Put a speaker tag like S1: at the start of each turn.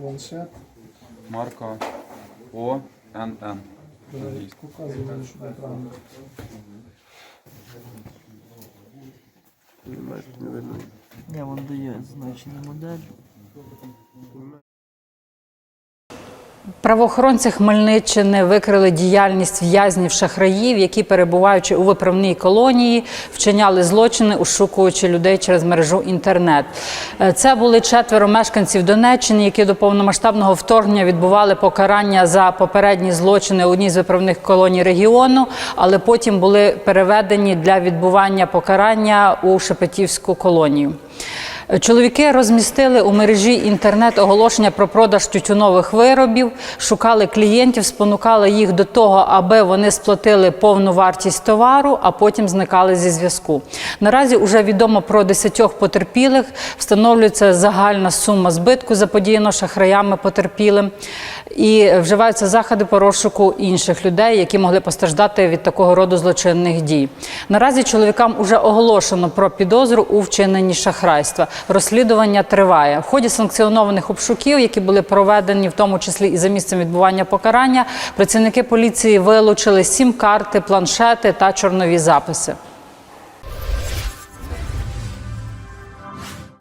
S1: Планшет.
S2: Марка ОНН.
S1: Показує, що неправильно.
S3: Ні, він дає значення модель.
S4: Правоохоронці Хмельниччини викрили діяльність в'язнів шахраїв, які, перебуваючи у виправній колонії, вчиняли злочини, ошукуючи людей через мережу інтернет. Е, Це були четверо мешканців Донеччини, які до повномасштабного вторгнення відбували покарання за попередні злочини у одній з виправних колоній регіону, але потім були переведені для відбування покарання у Шепетівську колонію. Чоловіки розмістили у мережі інтернет оголошення про продаж тютюнових виробів, шукали клієнтів, спонукали їх до того, аби вони сплатили повну вартість товару, а потім зникали зі зв'язку. Наразі вже відомо про десятьох потерпілих. Встановлюється загальна сума збитку заподіяно шахраями потерпілим. І вживаються заходи по розшуку інших людей, які могли постраждати від такого роду злочинних дій. Наразі чоловікам уже оголошено про підозру у вчиненні шахрайства. Розслідування триває. В ході санкціонованих обшуків, які були проведені, в тому числі і за місцем відбування покарання, працівники поліції вилучили сім карти, планшети та чорнові записи.